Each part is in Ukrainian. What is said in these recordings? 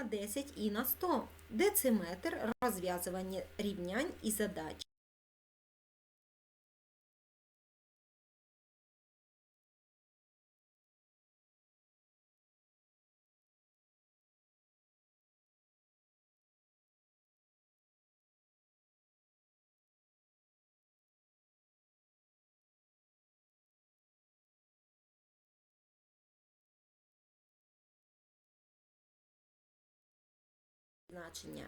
на 10 і на 100. Дециметр розв'язування рівнянь і задач. Значення.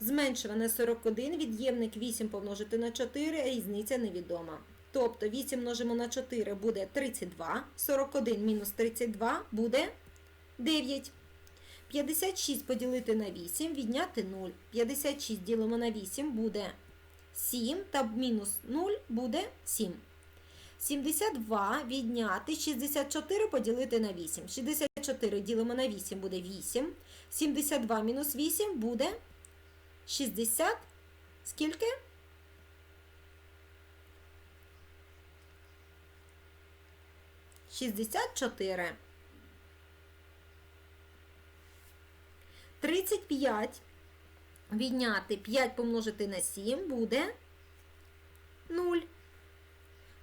Зменшуване 41, від'ємник 8 помножити на 4, різниця невідома. Тобто 8 множимо на 4 буде 32, 41 мінус 32 буде 9. 56 поділити на 8, відняти 0. 56 ділимо на 8 буде 7, та мінус 0 буде 7. 72 відняти 64 поділити на 8. 64 ділимо на 8 буде 8. 72 мінус 8 буде 60. Скільки? Шістдесят чотири. Тридцять п'ять. Відняти 5 помножити на 7 буде 0.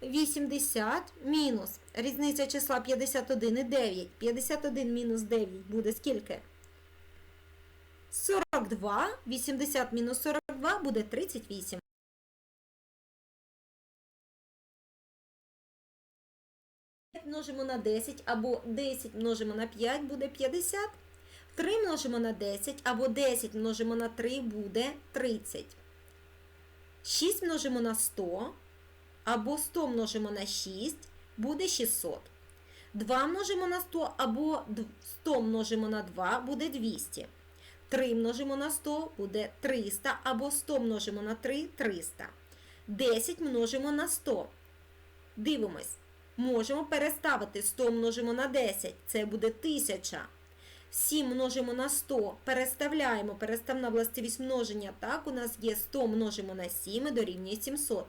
80 мінус. Різниця числа 51 і 9. 51 мінус 9 буде скільки? 42. 80 мінус 42 буде 38. Множимо на 10 або 10 множимо на 5 буде 50. 3 множимо на 10 або 10 множимо на 3 буде 30. 6 множимо на 100 або 100 множимо на 6 буде 600. 2 множимо на 100 або 100 множимо на 2 буде 200. 3 множимо на 100 буде 300 або 100 множимо на 3 300. 10 множимо на 100. Дивимось. Можемо переставити 100 множимо на 10. Це буде 1000. 7 множимо на 100. Переставляємо. Переставна властивість множення. Так, у нас є 100 множимо на 7 і дорівнює 700.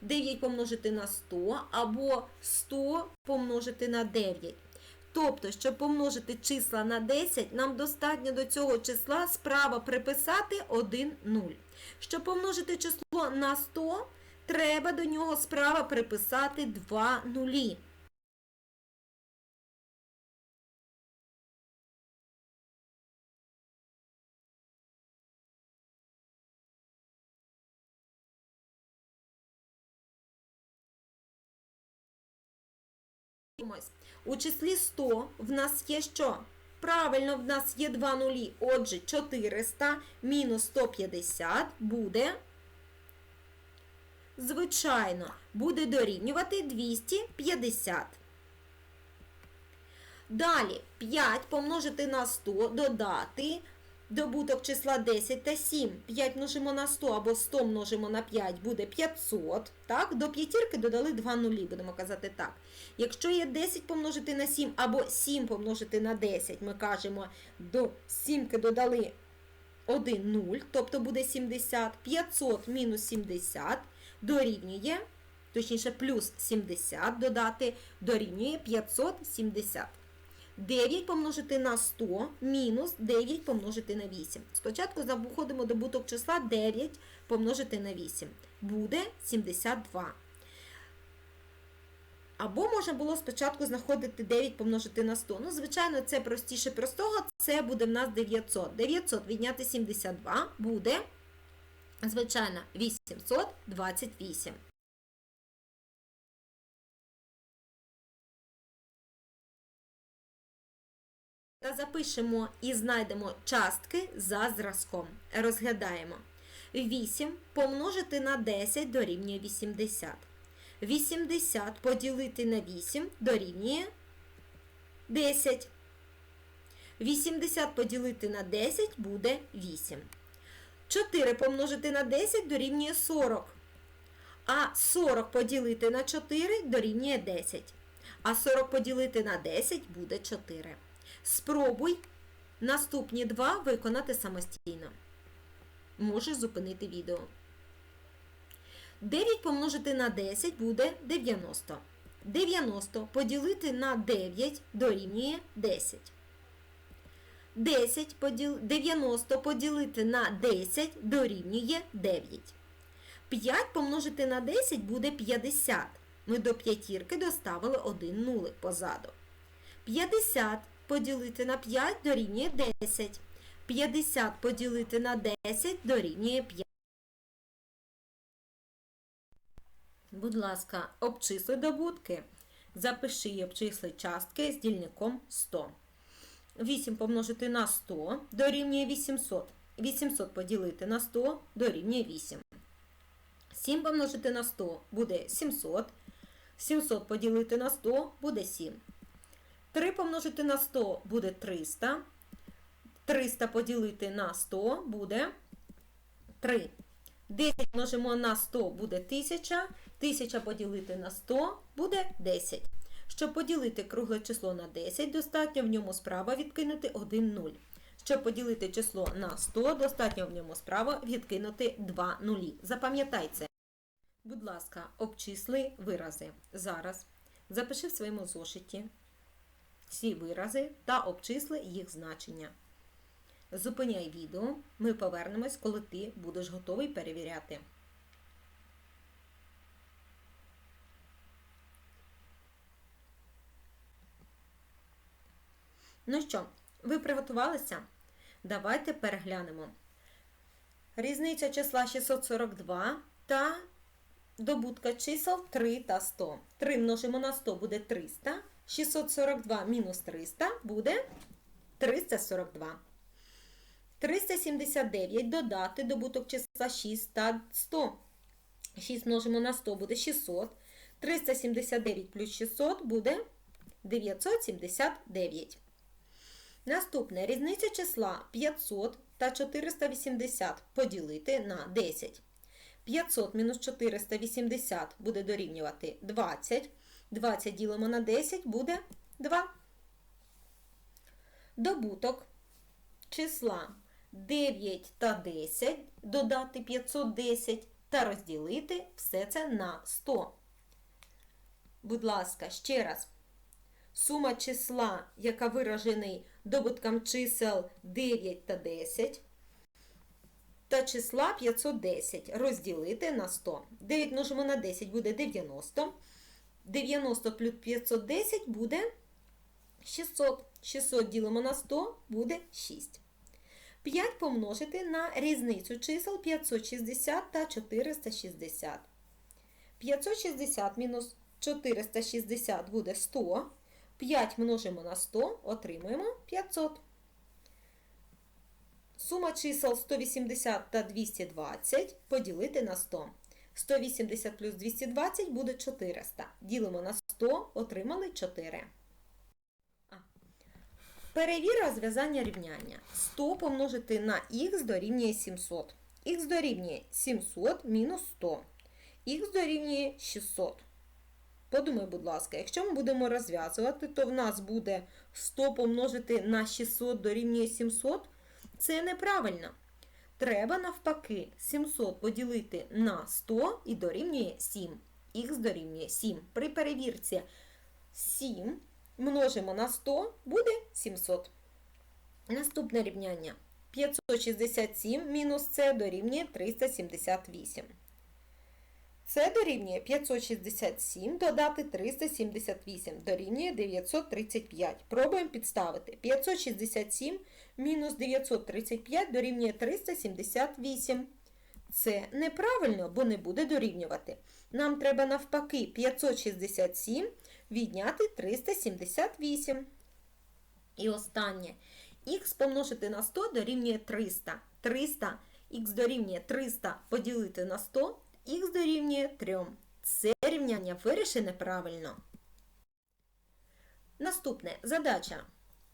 9 помножити на 100 або 100 помножити на 9. Тобто, щоб помножити числа на 10, нам достатньо до цього числа справа приписати 1 0. Щоб помножити число на 100, треба до нього справа приписати 2 нулі. Дивимось. У числі 100 в нас є що? Правильно, в нас є два нулі. Отже, 400 мінус 150 буде, звичайно, буде дорівнювати 250. Далі 5 помножити на 100, додати добуток числа 10 та 7. 5 множимо на 100 або 100 множимо на 5 буде 500. Так, До п'ятірки додали 2 нулі, будемо казати так. Якщо є 10 помножити на 7 або 7 помножити на 10, ми кажемо, до 7 додали 1 0, тобто буде 70. 500 мінус 70 дорівнює, точніше, плюс 70 додати дорівнює 570. 9 помножити на 100 мінус 9 помножити на 8. Спочатку заходимо добуток числа 9 помножити на 8. Буде 72. Або можна було спочатку знаходити 9 помножити на 100. Ну, звичайно, це простіше простого, це буде в нас 900. 900 відняти 72 буде, звичайно, 828. Та запишемо і знайдемо частки за зразком. Розглядаємо. 8 помножити на 10 дорівнює 80. 80 поділити на 8 дорівнює 10. 80 поділити на 10 буде 8. 4 помножити на 10 дорівнює 40. А 40 поділити на 4 дорівнює 10. А 40 поділити на 10 буде 4. Спробуй наступні два виконати самостійно. Можеш зупинити відео. 9 помножити на 10 буде 90. 90 поділити на 9 дорівнює 10. 10 поділ... 90 поділити на 10 дорівнює 9. 5 помножити на 10 буде 50. Ми до п'ятірки доставили один нулик позаду. 50 поділити на 5 дорівнює 10. 50 поділити на 10 дорівнює 5. Будь ласка, обчисли добутки. Запиши і обчисли частки з дільником 100. 8 помножити на 100 дорівнює 800. 800 поділити на 100 дорівнює 8. 7 помножити на 100 буде 700. 700 поділити на 100 буде 7. 3 помножити на 100 буде 300. 300 поділити на 100 буде 3. 10 множимо на 100 буде 1000. 1000 поділити на 100 буде 10. Щоб поділити кругле число на 10, достатньо в ньому справа відкинути 1 0. Щоб поділити число на 100, достатньо в ньому справа відкинути 2 нулі. Запам'ятай це. Будь ласка, обчисли вирази. Зараз запиши в своєму зошиті всі вирази та обчисли їх значення. Зупиняй відео, ми повернемось, коли ти будеш готовий перевіряти. Ну що, ви приготувалися? Давайте переглянемо. Різниця числа 642 та добутка чисел 3 та 100. 3 множимо на 100 буде 300. 642 мінус 300 буде 342. 379 додати добуток числа 6 та 100. 6 множимо на 100 буде 600. 379 плюс 600 буде 979. Наступне різниця числа 500 та 480 поділити на 10. 500 мінус 480 буде дорівнювати 20. 20 ділимо на 10 буде 2. Добуток числа 9 та 10 додати 510 та розділити все це на 100. Будь ласка, ще раз. Сума числа, яка виражений добутком чисел 9 та 10, та числа 510 розділити на 100. 9 множимо на 10 буде 90. 90 плюс 510 буде 600. 600 ділимо на 100 буде 6. 5 помножити на різницю чисел 560 та 460. 560 мінус 460 буде 100. 5 множимо на 100, отримуємо 500. Сума чисел 180 та 220 поділити на 100. 180 плюс 220 буде 400. Ділимо на 100, отримали 4. А. Перевір розв'язання рівняння. 100 помножити на х дорівнює 700. Х дорівнює 700 мінус 100. Х дорівнює 600. Подумай, будь ласка, якщо ми будемо розв'язувати, то в нас буде 100 помножити на 600 дорівнює 700. Це неправильно. Треба навпаки 700 поділити на 100 і дорівнює 7. Х дорівнює 7. При перевірці 7 множимо на 100 буде 700. Наступне рівняння. 567 мінус С дорівнює 378. Це дорівнює 567 додати 378 дорівнює 935. Пробуємо підставити. 567 мінус 935 дорівнює 378. Це неправильно, бо не буде дорівнювати. Нам треба навпаки 567 відняти 378. І останнє. Х помножити на 100 дорівнює 300. 300 х дорівнює 300 поділити на 100 х дорівнює 3. Це рівняння вирішене правильно. Наступне задача.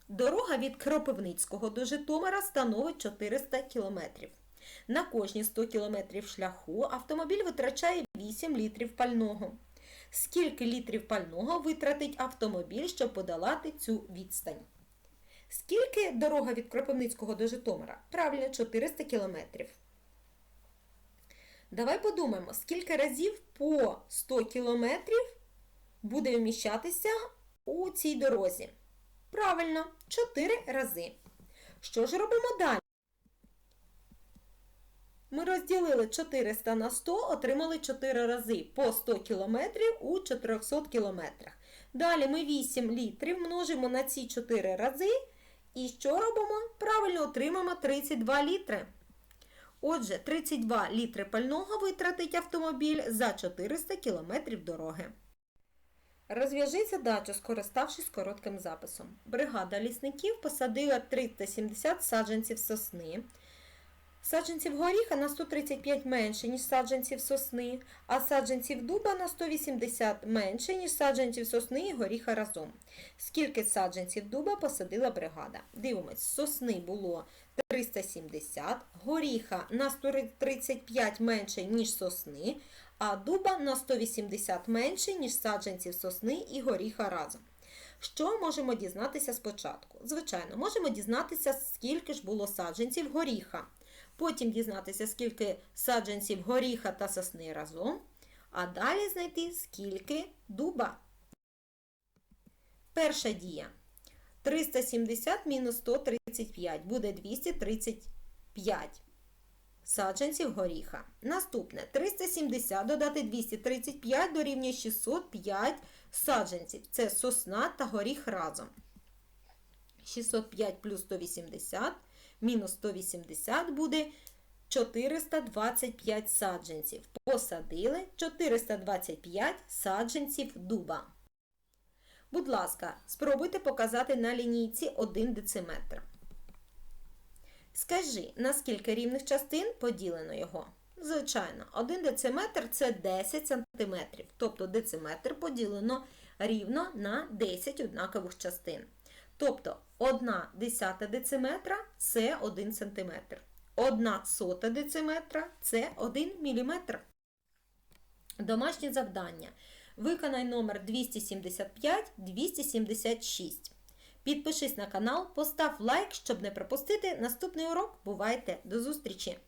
Дорога від Кропивницького до Житомира становить 400 км. На кожні 100 км шляху автомобіль витрачає 8 літрів пального. Скільки літрів пального витратить автомобіль, щоб подолати цю відстань? Скільки дорога від Кропивницького до Житомира? Правильно, 400 кілометрів. Давай подумаємо, скільки разів по 100 кілометрів буде вміщатися у цій дорозі. Правильно, 4 рази. Що ж робимо далі? Ми розділили 400 на 100, отримали 4 рази по 100 км у 400 км. Далі ми 8 літрів множимо на ці 4 рази. І що робимо? Правильно отримаємо 32 літри. Отже, 32 літри пального витратить автомобіль за 400 км дороги. Розв'яжи задачу, скориставшись коротким записом. Бригада лісників посадила 370 саджанців сосни. Саджанців горіха на 135 менше, ніж саджанців сосни, а саджанців дуба на 180 менше, ніж саджанців сосни і горіха разом. Скільки саджанців дуба посадила бригада? Дивимось, сосни було 370, горіха на 135 менше, ніж сосни, а дуба на 180 менше, ніж саджанців сосни і горіха разом. Що можемо дізнатися спочатку? Звичайно, можемо дізнатися, скільки ж було саджанців горіха. Потім дізнатися, скільки саджанців горіха та сосни разом, а далі знайти, скільки дуба. Перша дія. 370 мінус 135 буде 235 саджанців горіха. Наступне 370 додати 235 дорівнює 605 саджанців. Це сосна та горіх разом. 605 плюс 180 мінус 180 буде 425 саджанців. Посадили 425 саджанців дуба. Будь ласка, спробуйте показати на лінійці 1 дециметр. Скажи, на скільки рівних частин поділено його? Звичайно, 1 дециметр це 10 см, тобто дециметр поділено рівно на 10 однакових частин. Тобто 1 десята дециметра це 1 см. 1 сота дециметра це 1 мм. Домашнє завдання. Виконай номер 275-276. Підпишись на канал, постав лайк, щоб не пропустити наступний урок. Бувайте! До зустрічі!